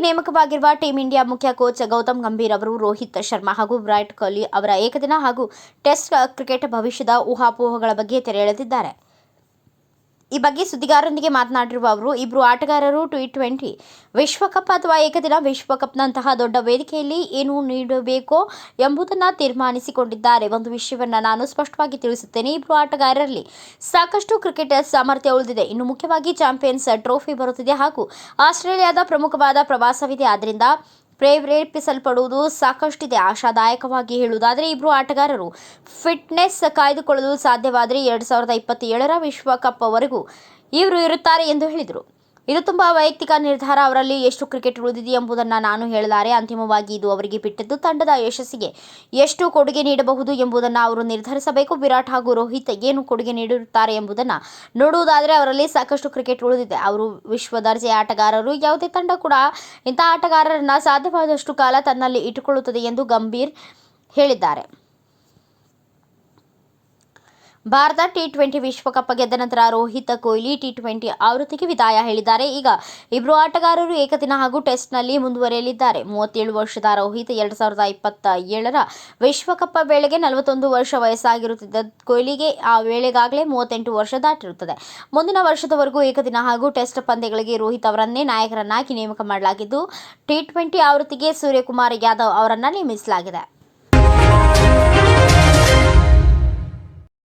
ನೇಮಕವಾಗಿರುವ team India ಮುಖ್ಯ coach Gautam Gambhir ಅವರು, ರೋಹಿತ್ ಶರ್ಮಾ ಹಾಗೂ ವಿರಾಟ್ ಕೊಹ್ಲಿ ಅವರ ಏಕದಿನ ಹಾಗೂ ಟೆಸ್ಟ್ ಕ್ರಿಕೆಟ್ ಭವಿಷ್ಯದ ಊಹಾಪೋಹಗಳ ಬಗ್ಗೆ ತೆರೆ ಎಳೆದಿದ್ದಾರೆ ಈ ಬಗ್ಗೆ ಸುದ್ದಿಗಾರರೊಂದಿಗೆ ಮಾತನಾಡಿರುವ ಅವರು ಇಬ್ಬರು ಆಟಗಾರರು ಟಿ ಟ್ವೆಂಟಿ ವಿಶ್ವಕಪ್ ಅಥವಾ ಏಕದಿನ ವಿಶ್ವಕಪ್ನಂತಹ ದೊಡ್ಡ ವೇದಿಕೆಯಲ್ಲಿ ಏನು ನೀಡಬೇಕೋ ಎಂಬುದನ್ನು ತೀರ್ಮಾನಿಸಿಕೊಂಡಿದ್ದಾರೆ. ಒಂದು ವಿಷಯವನ್ನು ನಾನು ಸ್ಪಷ್ಟವಾಗಿ ತಿಳಿಸುತ್ತೇನೆ. ಇಬ್ಬರು ಆಟಗಾರರಲ್ಲಿ ಸಾಕಷ್ಟು ಕ್ರಿಕೆಟ್ ಸಾಮರ್ಥ್ಯ ಉಳಿದಿದೆ. ಇನ್ನು ಮುಖ್ಯವಾಗಿ ಚಾಂಪಿಯನ್ಸ್ ಟ್ರೋಫಿ ಬರುತ್ತಿದೆ ಹಾಗೂ ಆಸ್ಟ್ರೇಲಿಯಾದ ಪ್ರಮುಖವಾದ ಪ್ರವಾಸವಿದೆ. ಆದ್ದರಿಂದ ಪ್ರೇರೇಪಿಸಲ್ಪಡುವುದು ಸಾಕಷ್ಟಿದೆ. ಆಶಾದಾಯಕವಾಗಿ ಹೇಳುವುದಾದರೆ ಇಬ್ಬರು ಆಟಗಾರರು ಫಿಟ್ನೆಸ್ ಕಾಯ್ದುಕೊಳ್ಳಲು ಸಾಧ್ಯವಾದರೆ ಎರಡು ಸಾವಿರದ ಇಪ್ಪತ್ತೇಳರ ವಿಶ್ವಕಪ್ವರೆಗೂ ಇವರು ಇರುತ್ತಾರೆ ಎಂದು ಹೇಳಿದರು. ಇದು ತುಂಬ ವೈಯಕ್ತಿಕ ನಿರ್ಧಾರ. ಅವರಲ್ಲಿ ಎಷ್ಟು ಕ್ರಿಕೆಟ್ ಉಳಿದಿದೆ ಎಂಬುದನ್ನು ನಾನು ಹೇಳಿದ್ದಾರೆ ಅಂತಿಮವಾಗಿ ಇದು ಅವರಿಗೆ ಬಿಟ್ಟಿದ್ದು ತಂಡದ ಯಶಸ್ಸಿಗೆ. ಎಷ್ಟು ಕೊಡುಗೆ ನೀಡಬಹುದು ಎಂಬುದನ್ನು ಅವರು ನಿರ್ಧರಿಸಬೇಕು. ವಿರಾಟ್ ಹಾಗೂ ರೋಹಿತ್ ಏನು ಕೊಡುಗೆ ನೀಡುತ್ತಾರೆ ಎಂಬುದನ್ನು ನೋಡುವುದಾದರೆ ಅವರಲ್ಲಿ ಸಾಕಷ್ಟು ಕ್ರಿಕೆಟ್ ಉಳಿದಿದೆ. ಅವರು ವಿಶ್ವ ದರ್ಜೆಯ ಆಟಗಾರರು. ಯಾವುದೇ ತಂಡ ಕೂಡ ಇಂಥ ಆಟಗಾರರನ್ನು ಸಾಧ್ಯವಾದಷ್ಟು ಕಾಲ ತನ್ನಲ್ಲಿ ಇಟ್ಟುಕೊಳ್ಳುತ್ತದೆ ಎಂದು ಗಂಭೀರ್ ಹೇಳಿದ್ದಾರೆ. ಭಾರತ ಟಿ ಟ್ವೆಂಟಿ ವಿಶ್ವಕಪ್ ಗೆದ್ದ ನಂತರ ರೋಹಿತ್ ಕೊಹ್ಲಿ ಟಿ ಟ್ವೆಂಟಿ ಆವೃತ್ತಿಗೆ ವಿದಾಯ ಹೇಳಿದ್ದಾರೆ. ಈಗ ಇಬ್ಬರು ಆಟಗಾರರು ಏಕದಿನ ಹಾಗೂ ಟೆಸ್ಟ್ನಲ್ಲಿ ಮುಂದುವರೆಯಲಿದ್ದಾರೆ. ಮೂವತ್ತೇಳು ವರ್ಷದ ರೋಹಿತ್ ಎರಡು ಸಾವಿರದ ಇಪ್ಪತ್ತ ಏಳರ ವಿಶ್ವಕಪ್ ವೇಳೆಗೆ ನಲವತ್ತೊಂದು ವರ್ಷ ವಯಸ್ಸಾಗಿರುತ್ತಿದ್ದ ಕೊಹ್ಲಿಗೆ ಆ ವೇಳೆಗಾಗಲೇ ಮೂವತ್ತೆಂಟು ವರ್ಷ ದಾಟಿರುತ್ತದೆ. ಮುಂದಿನ ವರ್ಷದವರೆಗೂ ಏಕದಿನ ಹಾಗೂ ಟೆಸ್ಟ್ ಪಂದ್ಯಗಳಿಗೆ ರೋಹಿತ್ ಅವರನ್ನೇ ನಾಯಕರನ್ನಾಗಿ ನೇಮಕ ಮಾಡಲಾಗಿದ್ದು ಟಿ ಟ್ವೆಂಟಿ ಆವೃತ್ತಿಗೆ ಸೂರ್ಯಕುಮಾರ್ ಯಾದವ್ ಅವರನ್ನು ನೇಮಿಸಲಾಗಿದೆ.